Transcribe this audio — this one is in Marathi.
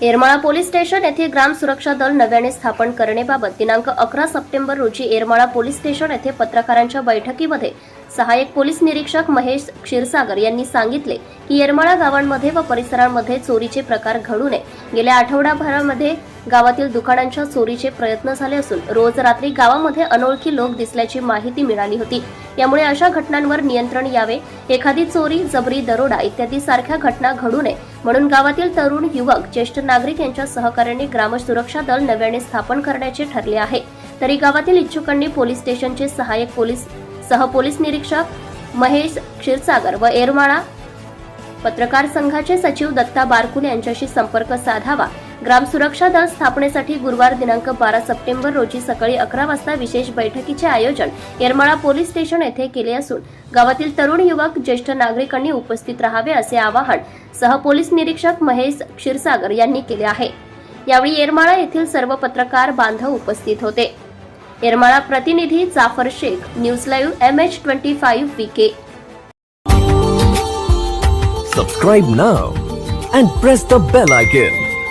येरमाळा पोलीस स्टेशन येथे ग्राम सुरक्षा दल नव्याने स्थापन करण्याबाबत दिनांक अकरा सप्टेंबर रोजी येरमाळा पोलीस स्टेशन येथे पत्रकारांच्या बैठकीमध्ये सहाय्यक पोलीस निरीक्षक महेश क्षीरसागर यांनी सांगितले की येरमाळा गावांमध्ये व परिसरांमध्ये चोरीचे प्रकार घडू नये. गेल्या आठवडाभरामध्ये गावातील दुकानांच्या चोरीचे प्रयत्न झाले असून रोज रात्री गावामध्ये अनोळखी लोक दिसल्याची माहिती मिळाली होती. यामुळे अशा घटनांवर नियंत्रण यावे एखादी चोरी जबरी दरोडा इत्यादी सारख्या घटना घडू नये म्हणून गावातील तरुण युवक ज्येष्ठ नागरिक यांच्या सहकार्याने ग्राम सुरक्षा दल नव्याने स्थापन करण्याचे ठरले आहे. तरी गावातील इच्छुकांनी पोलीस स्टेशनचे सहाय्यक पोलीस सह पोलीस निरीक्षक महेश क्षीरसागर व एरमाळा पत्रकार संघाचे सचिव दत्ता बारकुल यांच्याशी संपर्क साधावा. ग्राम सुरक्षा दल स्थापनेसाठी गुरुवार दिनांक बारा सप्टेंबर रोजी सकाळी अकरा वाजता विशेष बैठकीचे आयोजन येरमाळा पोलीस स्टेशन येथे केले असून गावातील तरुण युवक ज्येष्ठ नागरिकांनी उपस्थित राहावे असे आवाहन सह पोलीस निरीक्षक महेश क्षीरसागर यांनी केले आहे. यावेळी येरमाळा येथील सर्व पत्रकार बांधव उपस्थित होते. येरमाळा प्रतिनिधी Jafar Shaikh news live M H twenty five P K. Subscribe now and press the bell.